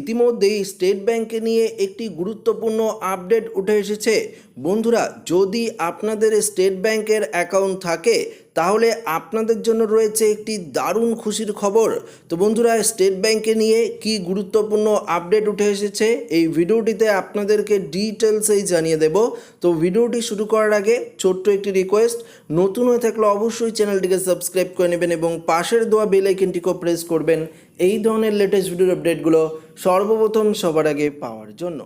ইতিমধ্যেই স্টেট ব্যাংকে নিয়ে একটি গুরুত্বপূর্ণ আপডেট উঠে এসেছে। বন্ধুরা, যদি আপনাদের স্টেট ব্যাংকের অ্যাকাউন্ট থাকে তাহলে আপনাদের জন্য রয়েছে একটি দারুণ খুশির খবর। তো বন্ধুরা, স্টেট ব্যাংকে নিয়ে কি গুরুত্বপূর্ণ আপডেট উঠে এসেছে, এই ভিডিওটিতে আপনাদেরকে ডিটেলসেই জানিয়ে দেব। তো ভিডিওটি শুরু করার আগে ছোট্ট একটি রিকোয়েস্ট, নতুন হয়ে থাকলে অবশ্যই চ্যানেলটিকে সাবস্ক্রাইব করে নেবেন এবং পাশের দেওয়া বেল আইকনটিকেও প্রেস করবেন। এই ধরনের লেটেস্ট ভিডিওর আপডেটগুলো সর্বপ্রথম সবার আগে পাওয়ার জন্য।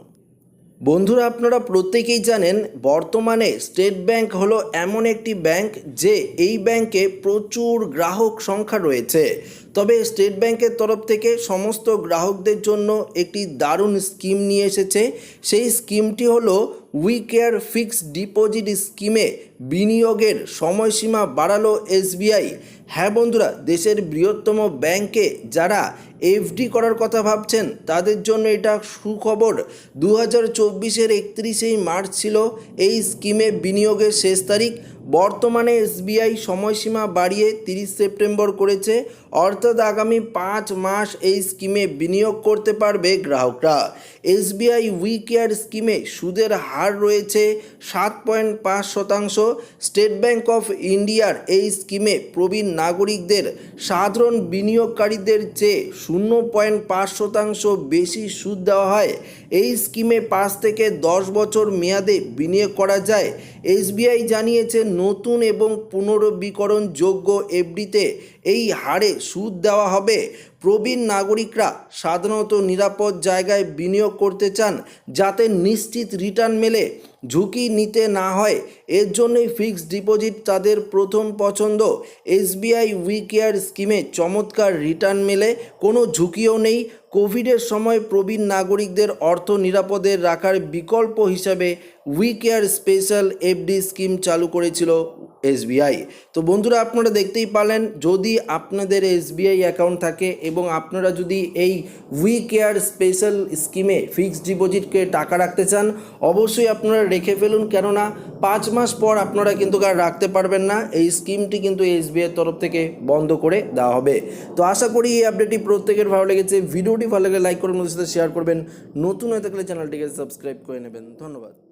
বন্ধুরা, আপনারা প্রত্যেকেই জানেন বর্তমানে স্টেট ব্যাংক হলো এমন একটি ব্যাংক যে এই ব্যাংকে প্রচুর গ্রাহক সংখ্যা রয়েছে। তবে স্টেট ব্যাংকের তরফ থেকে সমস্ত গ্রাহকদের জন্য একটি দারুণ স্কিম নিয়ে এসেছে। সেই স্কিমটি হলো উই কেয়ার ফিক্সড ডিপোজিট স্কিমে বিনিয়োগের সময়সীমা বাড়ালো এসবিআই। হ্যাঁ বন্ধুরা, দেশের বৃহত্তম ব্যাংকে যারা এফডি করার কথা ভাবছেন, তাদের জন্য এটা সুখবর। দু হাজার চব্বিশের একত্রিশেই মার্চ ছিল এই স্কিমে বিনিয়োগের শেষ তারিখ। বর্তমানে এসবিআই সময়সীমা বাড়িয়ে তিরিশ সেপ্টেম্বর করেছে। অর্থাৎ আগামী পাঁচ মাস এই স্কিমে বিনিয়োগ করতে পারবে গ্রাহকরা। এসবিআই উই কেয়ার স্কিমে সুদের হার রয়েছে সাত পয়েন্ট পাঁচ শতাংশ। স্টেট ব্যাংক অফ ইন্ডিয়ার এই স্কিমে প্রবীণ নাগরিকদের সাধারণ বিনিয়োগকারীদের চেয়ে শূন্য পয়েন্ট পাঁচ শতাংশ বেশি সুদ দেওয়া হয়। এই স্কিমে পাঁচ থেকে দশ বছর মেয়াদে বিনিয়োগ করা যায়। এসবিআই জানিয়েছে, নতুন এবং পুনরবীকরণযোগ্য এফডিতে এই হারে সুদ দেওয়া হবে। প্রবীণ নাগরিকরা সাধারণত নিরাপদ জায়গায় বিনিয়োগ করতে চান যাতে নিশ্চিত রিটার্ন মেলে। ঝুঁকি নিতে না হয়, এর জন্যই ফিক্সড ডিপোজিট তাদের প্রথম পছন্দ। এসবিআই উই কেয়ার স্কিমে চমৎকার রিটার্ন মেলে, কোনো ঝুঁকিও নেই। কোভিডের সময় প্রবীণ নাগরিকদের অর্থ নিরাপদে রাখার বিকল্প হিসাবে we care special FD scheme চালু করেছিল এসবিআই। তো বন্ধুরা, আপনারা দেখতেই পারলেন, যদি আপনাদের এসবিআই অ্যাকাউন্ট থাকে এবং আপনারা যদি এই উই কেয়ার স্পেশাল স্কিমে ফিক্সড ডিপোজিটকে টাকা রাখতে চান, অবশ্যই আপনারা রেখে ফেলুন। কেননা, পাঁচ মাস পর আপনারা কিন্তু আর রাখতে পারবেন না। এই স্কিমটি কিন্তু এসবিআইয়ের তরফ থেকে বন্ধ করে দেওয়া হবে। তো আশা করি এই আপডেটটি প্রত্যেকের ভালো লেগেছে। ভিডিওটি ভালো লাগলে লাইক করে মধ্যে সাথে শেয়ার করবেন। নতুন হয়ে থাকলে চ্যানেলটিকে সাবস্ক্রাইব করে নেবেন। ধন্যবাদ।